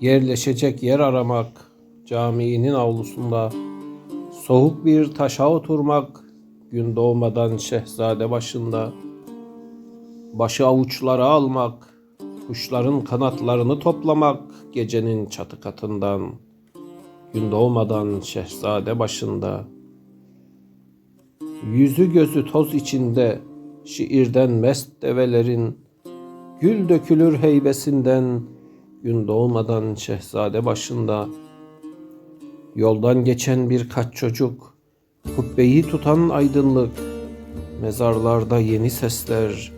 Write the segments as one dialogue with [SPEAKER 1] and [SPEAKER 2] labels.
[SPEAKER 1] Yerleşecek yer aramak, caminin avlusunda, soğuk bir taşa oturmak, gün doğmadan şehzade başında, başı avuçlara almak, kuşların kanatlarını toplamak gecenin çatı katından, gün doğmadan şehzade başında, yüzü gözü toz içinde, şiirden mest develerin, gül dökülür heybesinden, gün doğmadan şehzade başında, yoldan geçen birkaç çocuk, kubbeyi tutan aydınlık, mezarlarda yeni sesler,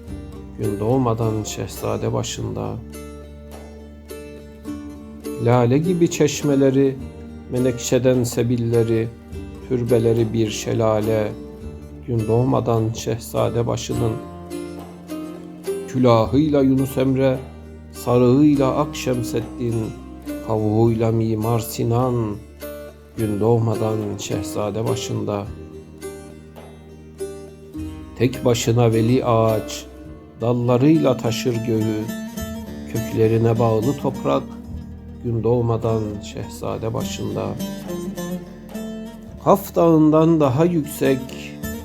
[SPEAKER 1] gün doğmadan şehzade başında. Lale gibi çeşmeleri, menekşeden sebilleri, türbeleri bir şelale, gün doğmadan şehzade başının külahıyla Yunus Emre, sarığıyla Akşemseddin, kavuğuyla Mimar Sinan, gün doğmadan şehzade başında. Tek başına veli ağaç, dallarıyla taşır göğü, köklerine bağlı toprak, gün doğmadan şehzade başında. Kaf dağından daha yüksek,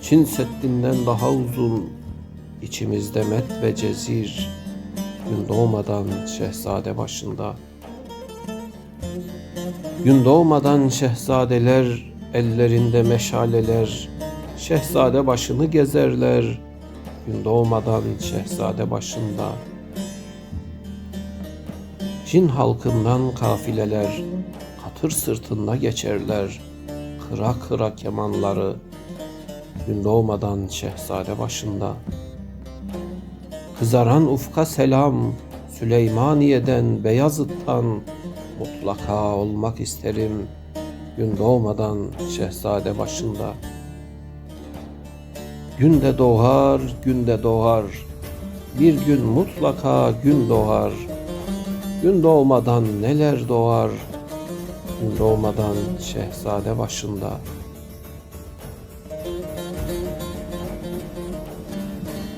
[SPEAKER 1] Çin Seddi'nden daha uzun, içimizde met ve cezir, gün doğmadan şehzade başında. Gün doğmadan şehzadeler, ellerinde meşaleler, şehzade başını gezerler, gün doğmadan şehzade başında. Çin halkından kafileler, katır sırtında geçerler, kıra kıra kemanları, gün doğmadan şehzade başında. Kızaran ufka selam, Süleymaniye'den, Beyazıt'tan mutlaka olmak isterim. Gün doğmadan şehzade başında. Gün de doğar, gün de doğar. Bir gün mutlaka gün doğar. Gün doğmadan neler doğar. Gün doğmadan şehzade başında.